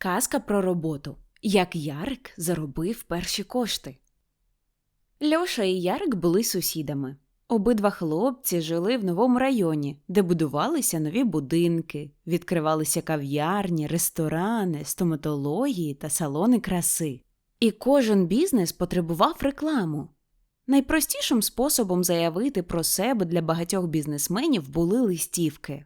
Казка про роботу. Як Ярик заробив перші кошти. Льоша і Ярик були сусідами. Обидва хлопці жили в новому районі, де будувалися нові будинки, відкривалися кав'ярні, ресторани, стоматології та салони краси. І кожен бізнес потребував рекламу. Найпростішим способом заявити про себе для багатьох бізнесменів були листівки.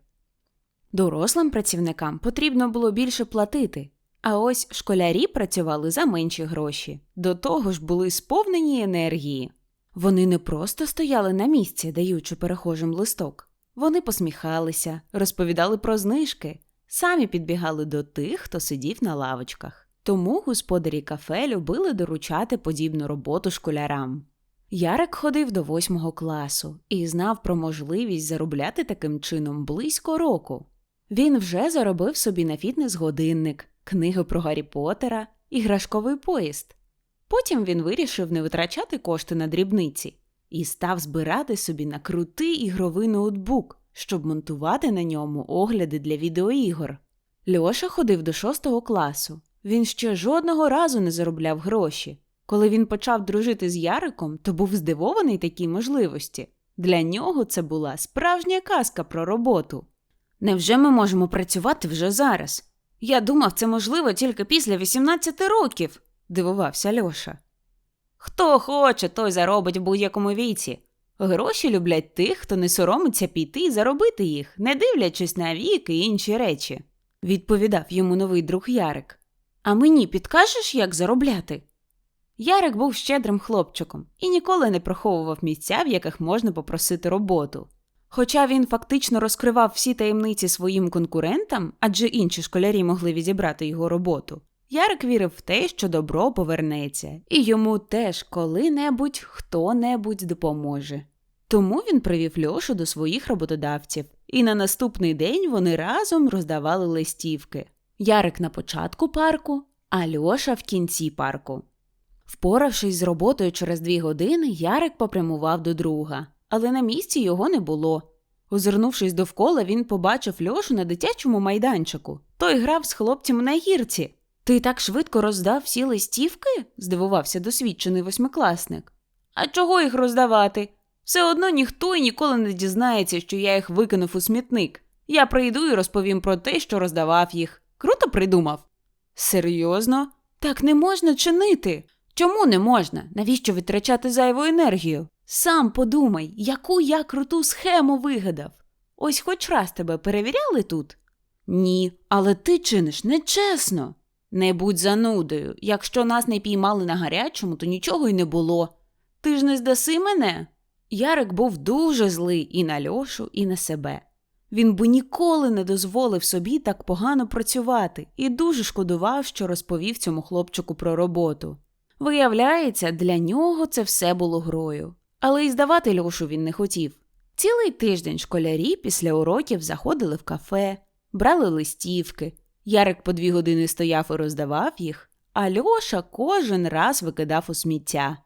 Дорослим працівникам потрібно було більше платити, а ось школярі працювали за менші гроші, до того ж були сповнені енергії. Вони не просто стояли на місці, даючи перехожим листок. Вони посміхалися, розповідали про знижки, самі підбігали до тих, хто сидів на лавочках. Тому господарі кафе любили доручати подібну роботу школярам. Ярик ходив до восьмого класу і знав про можливість заробляти таким чином близько року. Він вже заробив собі на фітнес-годинник, книги про Гаррі Поттера, іграшковий поїзд. Потім він вирішив не витрачати кошти на дрібниці і став збирати собі на крутий ігровий ноутбук, щоб монтувати на ньому огляди для відеоігор. Льоша ходив до шостого класу. Він ще жодного разу не заробляв гроші. Коли він почав дружити з Яриком, то був здивований такій можливості. Для нього це була справжня казка про роботу. Невже ми можемо працювати вже зараз? Я думав, це можливо тільки після 18 років, дивувався Льоша. Хто хоче, той заробить в будь-якому віці. Гроші люблять тих, хто не соромиться піти і заробити їх, не дивлячись на вік і інші речі, відповідав йому новий друг Ярик. А мені підкажеш, як заробляти? Ярик був щедрим хлопчиком і ніколи не приховував місця, в яких можна попросити роботу. Хоча він фактично розкривав всі таємниці своїм конкурентам, адже інші школярі могли відібрати його роботу. Ярик вірив в те, що добро повернеться, і йому теж коли-небудь хто-небудь допоможе. Тому він привів Льошу до своїх роботодавців, і на наступний день вони разом роздавали листівки. Ярик на початку парку, а Льоша в кінці парку. Впоравшись з роботою через дві години, Ярик попрямував до друга, але на місці його не було. Озирнувшись довкола, він побачив Льошу на дитячому майданчику. Той грав з хлопцями на гірці. Ти так швидко роздав всі листівки? здивувався досвідчений восьмикласник. А чого їх роздавати? Все одно ніхто і ніколи не дізнається, що я їх викинув у смітник. Я прийду і розповім про те, що роздавав їх. Круто придумав. Серйозно? Так не можна чинити. Чому не можна? Навіщо витрачати зайву енергію? Сам подумай, яку я круту схему вигадав. Ось хоч раз тебе перевіряли тут? Ні, але ти чиниш нечесно. Не будь занудою. Якщо нас не піймали на гарячому, то нічого й не було. Ти ж не здаси мене? Ярик був дуже злий і на Льошу, і на себе. Він би ніколи не дозволив собі так погано працювати і дуже шкодував, що розповів цьому хлопчику про роботу. Виявляється, для нього це все було грою. Але й здавати Льошу він не хотів. Цілий тиждень школярі після уроків заходили в кафе, брали листівки. Ярик по дві години стояв і роздавав їх, а Льоша кожен раз викидав у сміття.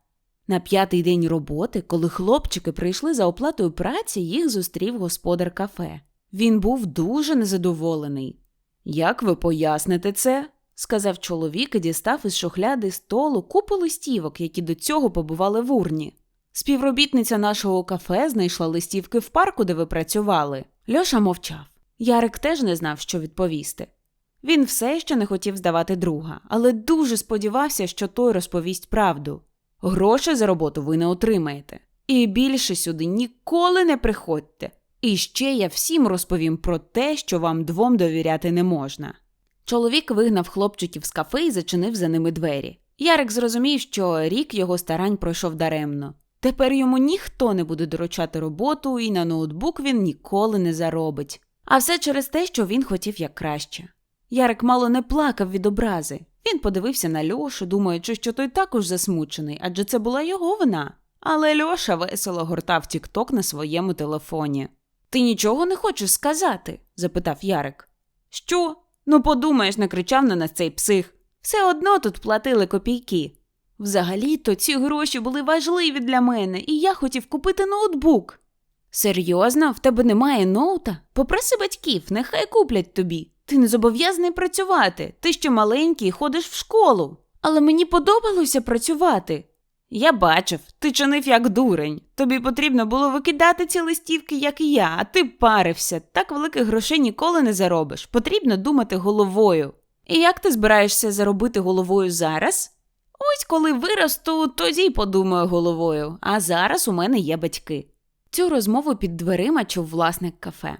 На п'ятий день роботи, коли хлопчики прийшли за оплатою праці, їх зустрів господар кафе. Він був дуже незадоволений. Як ви поясните це? сказав чоловік і дістав із шухляди столу купу листівок, які до цього побували в урні. Співробітниця нашого кафе знайшла листівки в парку, де ви працювали. Льоша мовчав. Ярик теж не знав, що відповісти. Він все ще не хотів здавати друга, але дуже сподівався, що той розповість правду. Гроші за роботу ви не отримаєте. І більше сюди ніколи не приходьте. І ще я всім розповім про те, що вам двом довіряти не можна. Чоловік вигнав хлопчиків з кафе і зачинив за ними двері. Ярик зрозумів, що рік його старань пройшов даремно. Тепер йому ніхто не буде доручати роботу, і на ноутбук він ніколи не заробить. А все через те, що він хотів як краще. Ярик мало не плакав від образи. Він подивився на Льошу, думаючи, що той також засмучений, адже це була його вина. Але Льоша весело гортав тік-ток на своєму телефоні. Ти нічого не хочеш сказати? запитав Ярик. Що? Ну, подумаєш, накричав на нас цей псих. Все одно тут платили копійки. Взагалі-то ці гроші були важливі для мене, і я хотів купити ноутбук. Серйозно, в тебе немає ноута? Попроси батьків, нехай куплять тобі. Ти не зобов'язаний працювати. Ти ще маленький ходиш в школу. Але мені подобалося працювати. Я бачив, ти чинив як дурень. Тобі потрібно було викидати ці листівки, як і я, а ти парився. Так великих грошей ніколи не заробиш. Потрібно думати головою. І як ти збираєшся заробити головою зараз? Ось коли виросту, тоді подумаю головою, а зараз у мене є батьки. Цю розмову під дверима чув власник кафе.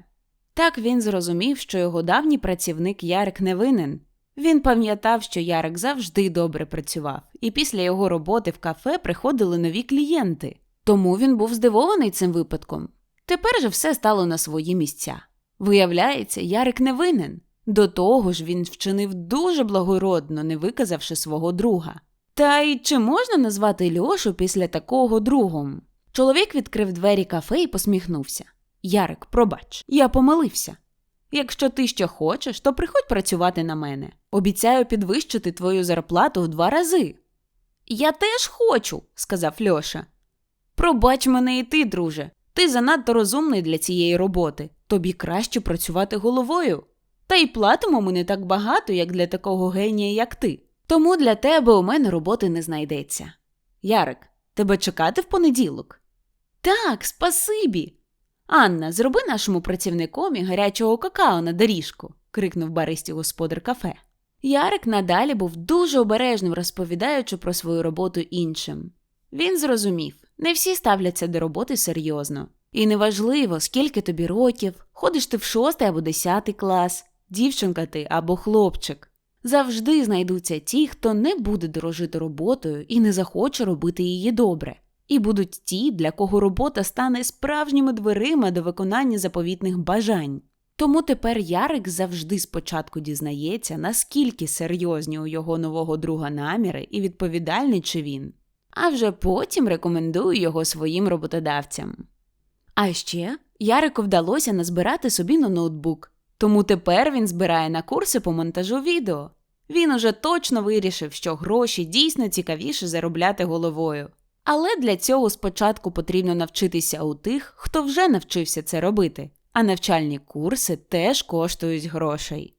Так він зрозумів, що його давній працівник Ярик не винен. Він пам'ятав, що Ярик завжди добре працював, і після його роботи в кафе приходили нові клієнти. Тому він був здивований цим випадком. Тепер же все стало на свої місця. Виявляється, Ярик не винен. До того ж, він вчинив дуже благородно, не виказавши свого друга. Та й чи можна назвати Льошу після такого другом? Чоловік відкрив двері кафе і посміхнувся. Ярик, пробач, я помилився. Якщо ти ще хочеш, то приходь працювати на мене. Обіцяю підвищити твою зарплату в два рази. Я теж хочу, сказав Льоша. Пробач мене і ти, друже. Ти занадто розумний для цієї роботи. Тобі краще працювати головою. Та й платимо ми не так багато, як для такого генія, як ти. Тому для тебе у мене роботи не знайдеться. Ярик, тебе чекати в понеділок? Так, спасибі. Анна, зроби нашому працівникові гарячого какао на доріжку, крикнув баристі господар кафе. Ярик надалі був дуже обережним, розповідаючи про свою роботу іншим. Він зрозумів, не всі ставляться до роботи серйозно. І неважливо, скільки тобі років, ходиш ти в шостий або десятий клас, дівчинка ти або хлопчик. Завжди знайдуться ті, хто не буде дорожити роботою і не захоче робити її добре. І будуть ті, для кого робота стане справжніми дверима до виконання заповітних бажань. Тому тепер Ярик завжди спочатку дізнається, наскільки серйозні у його нового друга наміри і відповідальний чи він, а вже потім рекомендує його своїм роботодавцям. А ще Ярику вдалося назбирати собі на ноутбук, тому тепер він збирає на курси по монтажу відео. Він уже точно вирішив, що гроші дійсно цікавіше заробляти головою. Але для цього спочатку потрібно навчитися у тих, хто вже навчився це робити, а навчальні курси теж коштують грошей.